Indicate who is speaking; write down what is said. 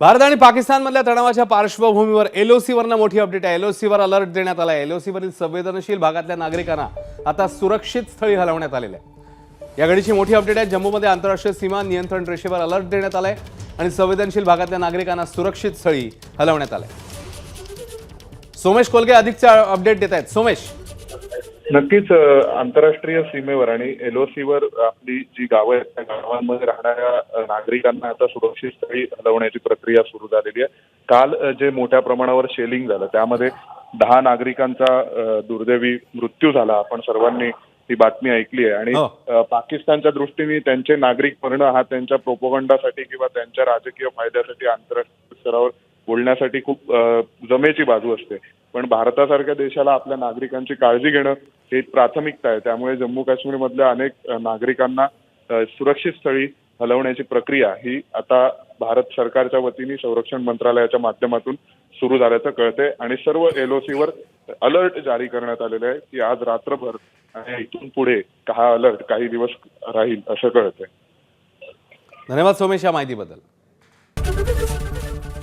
Speaker 1: भारत आणि पाकिस्तानमधल्या तणावाच्या पार्श्वभूमीवर एलओसीवरनं मोठी अपडेट आहे. एलओसीवर अलर्ट देण्यात आला आहे एलओसीवरील संवेदनशील भागातल्या नागरिकांना आता सुरक्षित स्थळी हलवण्यात आलेलं आहे. या घडीची मोठी अपडेट आहे. जम्मूमध्ये आंतरराष्ट्रीय सीमा नियंत्रण रेषेवर अलर्ट देण्यात आलाय आणि संवेदनशील भागातल्या नागरिकांना सुरक्षित स्थळी हलवण्यात आलंय. सोमेश कोलगे अधिकचा अपडेट देत आहेत. सोमेश.
Speaker 2: नक्कीच आंतरराष्ट्रीय सीमेवर आणि एलओसीवर आपली जी गावं आहेत त्या गावांमध्ये राहणाऱ्या नागरिकांना आता सुरक्षित स्थळी हलवण्याची प्रक्रिया सुरू झालेली आहे. काल जे मोठ्या प्रमाणावर शेलिंग झालं त्यामध्ये दहा नागरिकांचा दुर्दैवी मृत्यू झाला. आपण सर्वांनी ही बातमी ऐकली आहे. आणि
Speaker 1: हो.
Speaker 2: पाकिस्तानच्या दृष्टीने त्यांचे नागरिक मरणं हा त्यांच्या प्रोपोगंडासाठी किंवा त्यांच्या राजकीय फायद्यासाठी आंतरराष्ट्रीय स्तरावर बोलण्यासाठी खूप जमेची बाजू असते. पण भारतासारख्या देशाला आपल्या नागरिकांची काळजी घेणं ही प्राथमिकता आहे. त्यामुळे जम्मू काश्मीर मधल्या अनेक नागरिकांना सुरक्षित स्थळी हलवण्याची प्रक्रिया ही आता भारत सरकारच्या वतीने संरक्षण मंत्रालयाच्या माध्यमातून सुरू झाल्याचं कळते आणि सर्व एलओसीवर अलर्ट जारी करण्यात आलेले आहे की आज रात्रभर आणि इथून पुढे हा अलर्ट काही दिवस राहील असं कळतंय.
Speaker 1: धन्यवाद सोमेश या माहितीबद्दल.